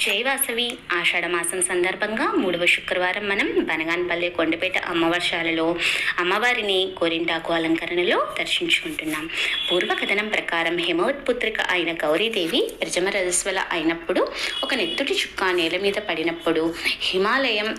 జయవాసవి ఆషాఢమాసం సందర్భంగా మూడవ శుక్రవారం మనం బనగాన్పల్లి కొండపేట అమ్మవర్షాలలో అమ్మవారిని కోరింటాకు అలంకరణలో దర్శించుకుంటున్నాం. పూర్వకథనం ప్రకారం హిమవత్పుత్రిక అయిన గౌరీదేవి ప్రజమరజస్వల అయినప్పుడు ఒక నెత్తుటి చుక్క నేల మీద పడినప్పుడు హిమాలయం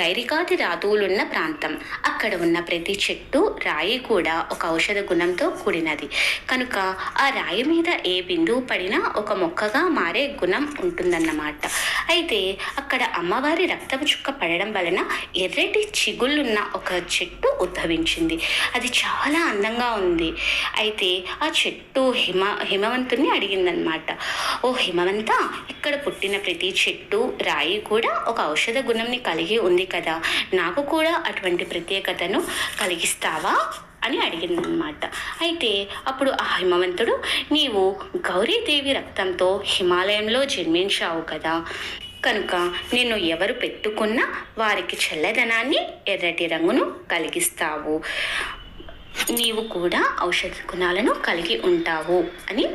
గైరికాది రాతువులున్న ప్రాంతం. అక్కడ ఉన్న ప్రతి చెట్టు రాయి కూడా ఒక ఔషధ గుణంతో కూడినది. కనుక ఆ రాయి మీద ఏ బిందువు పడినా ఒక మొక్కగా మారే గుణం ఉంటుందన్నమాట. అయితే అక్కడ అమ్మవారి రక్తపు చుక్క పడడం వలన ఎర్రటి చిగుళ్ళున్న ఒక చెట్టు ఉద్భవించింది. అది చాలా అందంగా ఉంది. అయితే ఆ చెట్టు హిమ హిమవంతుని అడిగిందనమాట ఓ హిమవంత ఇక్కడ పుట్టిన ప్రతి చెట్టు రాయి కూడా ఒక ఔషధ గుణంని కలిగి ఉంది కదా. నాకు కూడా అటువంటి ప్రత్యేకతను కలిగిస్తావా? అని అడిగిందనమాట అయితే అప్పుడు ఆ హిమవంతుడు నీవు గౌరీదేవి రక్తంతో హిమాలయంలో జన్మించావు కదా. కనుక నిన్ను ఎవరు పెట్టుకున్నా వారికి చల్లదనాన్ని ఎర్రటి రంగును కలిగిస్తావు. నీవు కూడా ఔషధ గుణాలను కలిగి ఉంటావు అని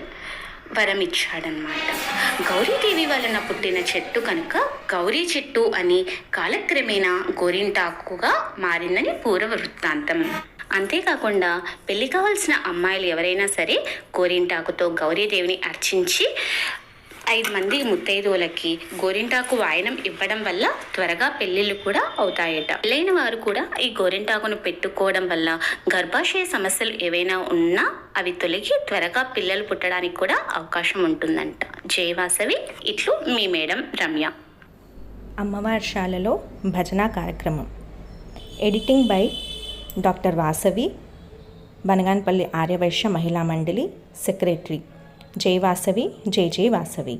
వరం ఇచ్చాడనమాట గౌరీదేవి వలన పుట్టిన చెట్టు కనుక గౌరీ చెట్టు అని కాలక్రమేణా గోరింటాకుగా మారిందని పూర్వ వృత్తాంతం అంతేకాకుండా పెళ్ళి కావాల్సిన అమ్మాయిలు ఎవరైనా సరే గోరింటాకుతో గౌరీదేవిని అర్చించి ఐదు మంది ముత్తైదువులకి గోరింటాకు వాయనం ఇవ్వడం వల్ల త్వరగా పెళ్ళిళ్ళు కూడా అవుతాయట. పెళ్ళైన వారు కూడా ఈ గోరింటాకును పెట్టుకోవడం వల్ల గర్భాశయ సమస్యలు ఏవైనా ఉన్నా అవి తొలగి త్వరగా పిల్లలు పుట్టడానికి కూడా అవకాశం ఉంటుందంట. జయవాసవి ఇట్లు మీ మేడం రమ్య. అమ్మవారి శాలలో భజన కార్యక్రమం. Editing by doctor Vasavi Banaganapalle Aryavysya మహిళా మండలి సెక్రటరీ జై వాసవి జై జై వాసవి.